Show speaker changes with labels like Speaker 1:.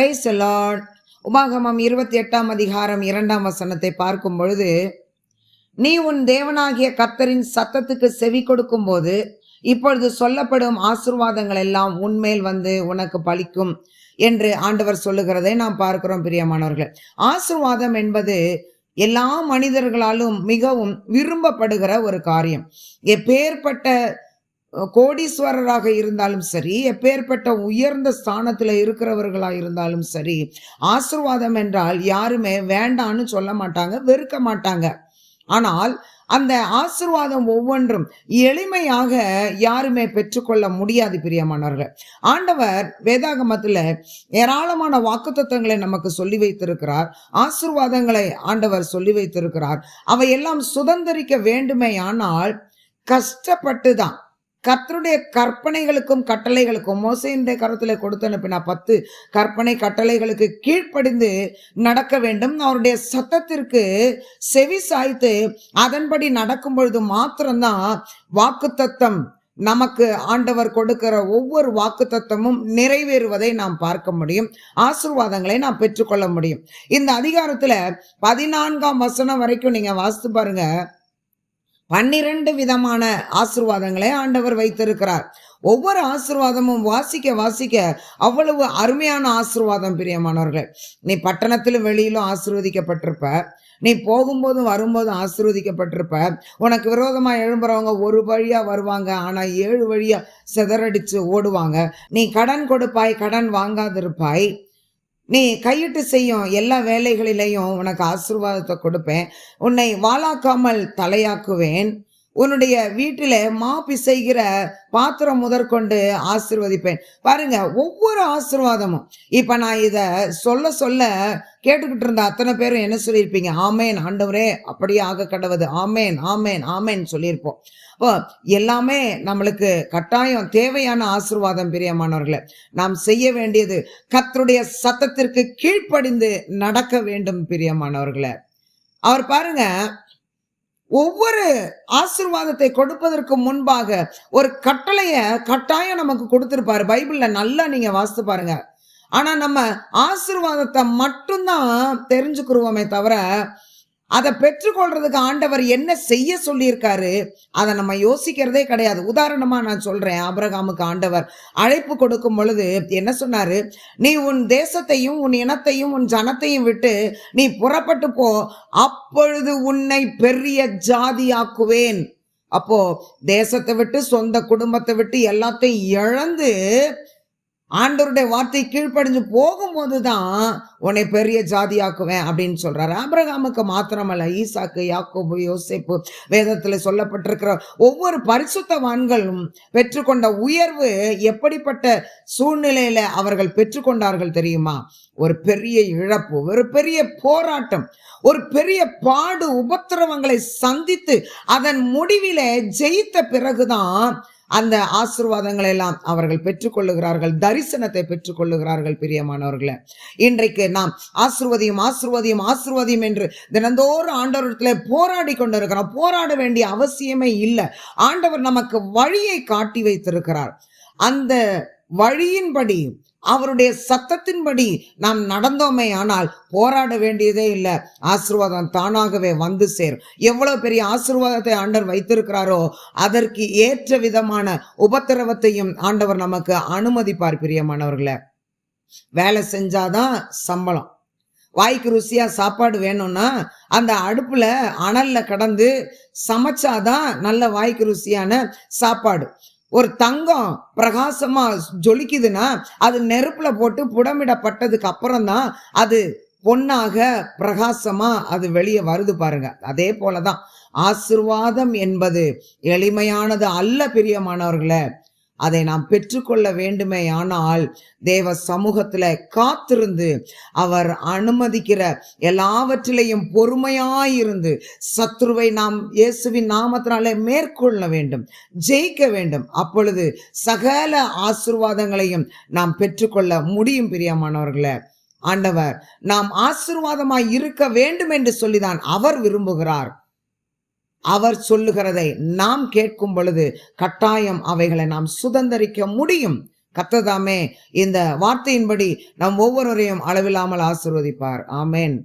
Speaker 1: Price Lord உமாகமம் இருபத்தி எட்டாம் அதிகாரம் இரண்டாம் வசனத்தை பார்க்கும் பொழுது நீ உன் தேவனாகிய கர்த்தரின் சத்தத்துக்கு செவி கொடுக்கும்போது இப்பொழுது சொல்லப்படும் ஆசிர்வாதங்கள் எல்லாம் உன்மேல் வந்து உனக்கு பலிக்கும் என்று ஆண்டவர் சொல்லுகிறதை நாம் பார்க்கிறோம் பிரியமானவர்கள். ஆசிர்வாதம் என்பது எல்லா மனிதர்களாலும் மிகவும் விரும்பப்படுகிற ஒரு காரியம். எப்பேற்பட்ட கோடீஸ்வரராக இருந்தாலும் சரி எப்பேற்பட்ட உயர்ந்த ஸ்தானத்தில் இருக்கிறவர்களாக இருந்தாலும் சரி ஆசிர்வாதம் என்றால் யாருமே வேண்டான்னு சொல்ல மாட்டாங்க வெறுக்க மாட்டாங்க. ஆனால் அந்த ஆசிர்வாதம் ஒவ்வொன்றும் எளிமையாக யாருமே பெற்றுக்கொள்ள முடியாது பிரியமானவர்கள். ஆண்டவர் வேதாகமத்தில் ஏராளமான வாக்குத்தத்தங்களை நமக்கு சொல்லி வைத்திருக்கிறார் ஆசிர்வாதங்களை ஆண்டவர் சொல்லி வைத்திருக்கிறார். அவையெல்லாம் சுதந்திரிக்க வேண்டுமே ஆனால் கஷ்டப்பட்டு தான் கர்த்தருடைய கற்பனைகளுக்கும் கட்டளைகளுக்கும் மோசையினுடைய கருத்தில் கொடுத்து அனுப்பினா பத்து கற்பனை கட்டளைகளுக்கு கீழ்ப்படிந்து நடக்க வேண்டும். அவருடைய சத்தத்திற்கு செவி சாய்த்து அதன்படி நடக்கும் பொழுது மாத்திரம்தான் வாக்குத்தத்தம் நமக்கு ஆண்டவர் கொடுக்கிற ஒவ்வொரு வாக்குத்தத்தமும் நிறைவேறுவதை நாம் பார்க்க முடியும். ஆசிர்வாதங்களை நாம் பெற்றுக்கொள்ள முடியும். இந்த அதிகாரத்துல பதினான்காம் வசனம் வரைக்கும் நீங்க வாசித்து பாருங்க. பன்னிரண்டு விதமான ஆசிர்வாதங்களை ஆண்டவர் வைத்திருக்கிறார். ஒவ்வொரு ஆசிர்வாதமும் வாசிக்க வாசிக்க அவ்வளவு அருமையான ஆசிர்வாதம் பிரியமானவர்கள். நீ பட்டணத்திலும் வெளியிலும் ஆசிர்வதிக்கப்பட்டிருப்ப. நீ போகும்போதும் வரும்போதும் ஆசிர்வதிக்கப்பட்டிருப்ப. உனக்கு விரோதமாக எழும்புறவங்க ஒரு வழியாக வருவாங்க. ஆனால் ஏழு வழியாக சிதறடிச்சு ஓடுவாங்க. நீ கடன் கொடுப்பாய் கடன் வாங்காதிருப்பாய். நீ கையிட்டு செய்யும் எல்லா வேலைகளிலையும் உனக்கு ஆசீர்வாதத்தை கொடுப்பேன். உன்னை வாளாக்காமல் தலையாக்குவேன். உன்னுடைய வீட்டில் மா பிசைகிற பாத்திரம் முதற்கொண்டு ஆசிர்வதிப்பேன். பாருங்க ஒவ்வொரு ஆசிர்வாதமும். இப்போ நான் இதை சொல்ல சொல்ல கேட்டுக்கிட்டு இருந்த அத்தனை பேரும் என்ன சொல்லியிருப்பீங்க? ஆமேன் ஆண்டவரே அப்படியே ஆக கடவுது. ஆமேன் ஆமேன் ஆமேன் சொல்லியிருப்போம். இப்போ எல்லாமே நம்மளுக்கு கட்டாயம் தேவையான ஆசிர்வாதம் பிரியமானவர்களை. நாம் செய்ய வேண்டியது கத்தருடைய சத்தத்திற்கு கீழ்ப்படிந்து நடக்க வேண்டும் பிரியமானவர்களை. அவர் பாருங்க ஒவ்வொரு ஆசிர்வாதத்தை கொடுப்பதற்கு முன்பாக ஒரு கட்டளைய கட்டாயம் நமக்கு கொடுத்துருப்பாரு. பைபிள்ல நல்லா நீங்க வாசித்து பாருங்க. ஆனா நம்ம ஆசிர்வாதத்தை மட்டும்தான் தெரிஞ்சுக்கிறோமே தவிர அதை பெற்றுக்கொள்றதுக்கு ஆண்டவர் என்ன செய்ய சொல்லியிருக்காரு அதை நம்ம யோசிக்கிறதே கிடையாது. உதாரணமா நான் சொல்றேன் ஆபிரகாமுக்கு ஆண்டவர் அழைப்பு கொடுக்கும் பொழுது என்ன சொன்னாரு? நீ உன் தேசத்தையும் உன் இனத்தையும் உன் ஜனத்தையும் விட்டு நீ புறப்பட்டு போ அப்பொழுது உன்னை பெரிய ஜாதியாக்குவேன். அப்போ தேசத்தை விட்டு சொந்த குடும்பத்தை விட்டு எல்லாத்தையும் இழந்து ஆண்டவருடைய வார்த்தை கீழ்ப்படிஞ்சு போகும்போது தான் உன்னை பெரிய ஜாதியாக்குவேன் அப்படின்னு சொல்கிறாரு ஆபிரகாமுக்கு மாத்திரமல்ல ஈசாக்கு யாக்கோபு யோசிப்பு வேதத்தில் சொல்லப்பட்டிருக்கிற ஒவ்வொரு பரிசுத்தவான்களும் பெற்றுக்கொண்ட உயர்வு எப்படிப்பட்ட சூழ்நிலையில் அவர்கள் பெற்றுக்கொண்டார்கள் தெரியுமா? ஒரு பெரிய இழப்பு ஒரு பெரிய போராட்டம் ஒரு பெரிய பாடு உபத்திரவங்களை சந்தித்து அதன் முடிவில் ஜெயித்த பிறகுதான் அந்த ஆசிர்வாதங்களை எல்லாம் அவர்கள் பெற்றுக்கொள்ளுகிறார்கள் தரிசனத்தை பெற்றுக்கொள்ளுகிறார்கள் பிரியமானவர்களை. இன்றைக்கு நாம் ஆசிர்வதியும் ஆசிர்வதியும் ஆசிர்வதியும் என்று தினந்தோறும் ஆண்டவரத்தில் போராடி கொண்டிருக்கிறோம். போராட வேண்டிய அவசியமே இல்லை. ஆண்டவர் நமக்கு வழியை காட்டி வைத்திருக்கிறார். அந்த வழியின்படி அவருடைய சத்தத்தின்படி நாம் நடந்தோமே ஆனால் போராட வேண்டியதே இல்லை. ஆசிர்வாதம் தானாகவே வந்து சேரும். எவ்வளவு பெரிய ஆசிர்வாதத்தை ஆண்டவர் வைத்திருக்கிறாரோ அதற்கு ஏற்ற விதமான உபத்திரவத்தையும் ஆண்டவர் நமக்கு அனுமதிப்பார் பிரியமானவர்களை. வேலை செஞ்சாதான் சம்பளம். வாய்க்கு ருசியா சாப்பாடு வேணும்னா அந்த அடுப்புல அனல்ல கடந்து சமைச்சாதான் நல்ல வாய்க்கு ருசியான சாப்பாடு. ஒரு தங்கம் பிரகாசமா ஜொலிக்குதுன்னா அது நெருப்புல போட்டு புடமிடப்பட்டதுக்கு அப்புறம் தான் அது பொன்னாக பிரகாசமா அது வெளியே வருது பாருங்க. அதே போலதான். ஆசிர்வாதம் என்பது எளிமையானது அல்ல பிரியமானவர்களே. அதை நாம் பெற்றுக்கொள்ள வேண்டுமே ஆனால் தேவ சமூகத்தில் காத்திருந்து அவர் அனுமதிக்கிற எல்லாவற்றிலையும் பொறுமையாயிருந்து சத்ருவை நாம் இயேசுவின் நாமத்தினாலே மேற்கொள்ள வேண்டும் ஜெயிக்க வேண்டும். அப்பொழுது சகல ஆசிர்வாதங்களையும் நாம் பெற்றுக்கொள்ள முடியும் பிரியமானவர்களே. ஆண்டவர் நாம் ஆசிர்வாதமாய் இருக்க வேண்டும் என்று சொல்லிதான் அவர் விரும்புகிறார். அவர் சொல்லுகிறதை நாம் கேட்கும் பொழுது கட்டாயம் அவைகளை நாம் சுதந்திரிக்க முடியும். கத்ததாமே இந்த வார்த்தையின்படி நம் ஒவ்வொருவரையும் அளவில்லாமல் ஆசிர்வதிப்பார். ஆமேன்.